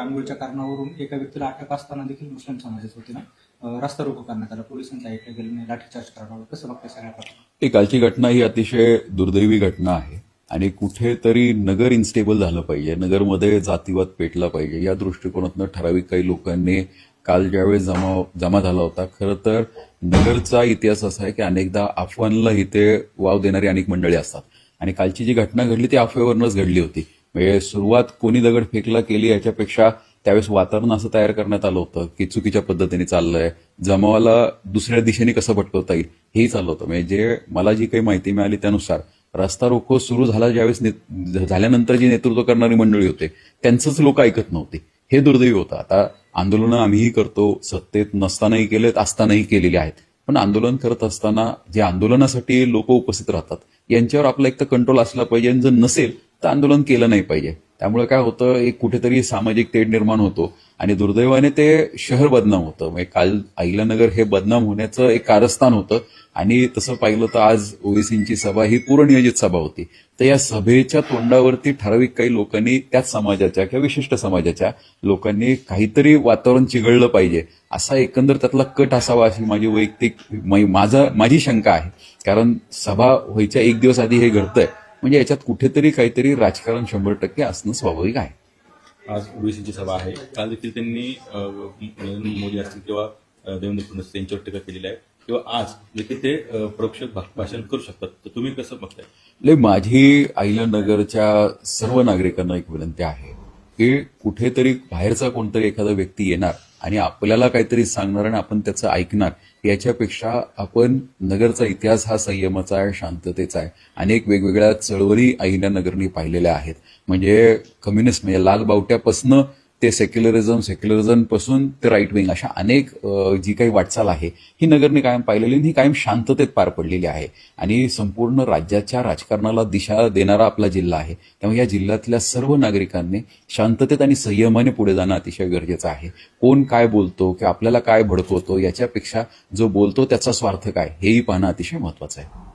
रांगोळीच्या कारणावरून एका व्यक्तीला अटक असताना देखील मुस्लिम समाजाच्या वतीनं ना रस्ता रोको करण्यात आला. पोलिसांचं ऐकलं गेलं नाही लाठीचार्ज करण्यात कसं बघताय सगळ्या प्रकार ही कालची घटना ही अतिशय दुर्दैवी घटना आहे आणि कुठेतरी नगर इन्स्टेबल झालं पाहिजे. नगरमध्ये जातीवाद पेटला पाहिजे. या दृष्टिकोनातनं ठराविक काही लोकांनी काल ज्यावेळेस जमा जमा झाला होता खरं तर नगरचा इतिहास असा आहे की अनेकदा अफवांना इथे वाव देणारी अनेक मंडळी असतात. आणि कालची जी घटना घडली ती अफवेवरनच घडली होती. म्हणजे सुरुवात कोणी दगड फेकला केली याच्यापेक्षा त्यावेळेस वातावरण असं तयार करण्यात आलं होतं की चुकीच्या पद्धतीने चाललंय जमावाला दुसऱ्या दिशेने कसं भटकवता येईल हेही चाललं होतं. म्हणजे जे मला जी काही माहिती मिळाली त्यानुसार रस्ता रोको सुरू झाला ज्यावेळेस झाल्यानंतर जी नेतृत्व करणारी मंडळी होते त्यांचंच लोक ऐकत नव्हते. हे दुर्दैवी होतं. आता आंदोलनं आम्हीही करतो सत्तेत नसतानाही केलेत असतानाही केलेली आहेत. पण आंदोलन करत असताना जे आंदोलनासाठी लोक उपस्थित राहतात यांच्यावर आपला एक तर कंट्रोल असला पाहिजे आणि जर नसेल तर आंदोलन केलं नाही पाहिजे. त्यामुळे काय होतं एक कुठेतरी सामाजिक तेढ निर्माण होतो आणि दुर्दैवाने ते शहर बदनाम होतं. म्हणजे काल अहिल्यानगर हे बदनाम होण्याचं एक कारस्थान होतं आणि तसं पाहिलं तर आज ओबीसींची सभा ही पूर्वनियोजित सभा होती. तर या सभेच्या तोंडावरती ठराविक काही लोकांनी त्याच समाजाच्या किंवा विशिष्ट समाजाच्या लोकांनी काहीतरी वातावरण चिघळलं पाहिजे. असा एकंदर त्यातला कट असावा अशी माझी वैयक्तिक माझा माझी शंका आहे. कारण सभा व्हायच्या एक दिवस आधी हे घडतंय. म्हणजे याच्यात कुठेतरी काहीतरी राजकारण शंभर टक्के असणं स्वाभाविक आहे. आज ओबीसीची सभा आहे. काल देखील त्यांनी नरेंद्र मोदी असतील किंवा देवेंद्र फडणवीस यांच्यावर टीका केलेली आहे. किंवा आज देखील ते अ, परोक्ष भा- भाषण करू शकतात. तर तुम्ही कसं बघताय? लय माझी अहिल्यानगरच्या सर्व नागरिकांना एक विनंती आहे की कुठेतरी बाहेरचा कोणतरी एखादा व्यक्ती येणार आणि आपल्याला काहीतरी सांगणार आणि आपण त्याचं ऐकणार याच्यापेक्षा आपण नगरचा इतिहास हा संयमाचा आहे शांततेचा आहे. अनेक वेगवेगळ्या चळवळी अहिल्यानगरनी पाहिलेल्या आहेत. म्हणजे कम्युनिस्ट म्हणजे लाल बावट्यापासनं ते सेक्युलरिझम सेक्युलरिझमपासून ते राईट विंग अशा अनेक जी काही वाटचाल आहे ही नगरने कायम पाहिलेली आणि ही कायम शांततेत पार पडलेली आहे. आणि संपूर्ण राज्याच्या राजकारणाला दिशा देणारा आपला जिल्हा आहे. त्यामुळे या जिल्ह्यातल्या सर्व नागरिकांनी शांततेत आणि संयमाने पुढे जाणं अतिशय गरजेचं आहे. कोण काय बोलतो किंवा आपल्याला काय भडकवतो याच्यापेक्षा जो बोलतो त्याचा स्वार्थ काय हेही पाहणं अतिशय महत्वाचं आहे.